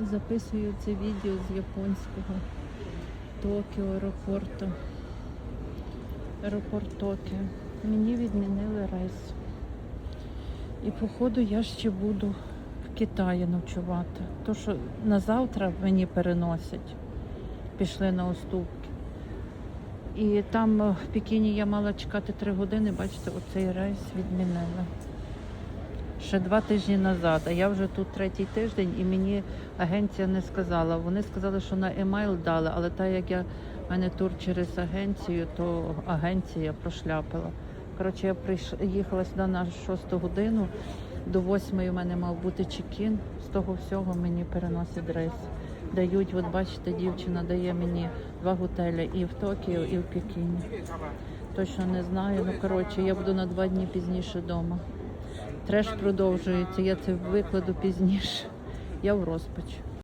Записую це відео з японського Токіо аеропорту. Аеропорт Токіо. Мені відмінили рейс. І походу я ще буду в Китаї ночувати. То, що на завтра мені переносять. Пішли на уступки. І там в Пекіні я мала чекати три години, бачите, оцей рейс відмінили. Ще два тижні назад, а я вже тут третій тиждень і мені агенція не сказала. Вони сказали, що на емайл дали, але так як я в мене тур через агенцію, то агенція прошляпила. Коротше, я прийшла, їхала сюди на шосту годину. До восьмої у мене мав бути чекін. З того всього мені переносять рейс. Дають, от бачите, дівчина дає мені два готелі і в Токіо, і в Пекіні. Точно не знаю. Ну коротше, я буду на два дні пізніше вдома. Треш продовжується, я це викладу пізніше. Я в розпачі.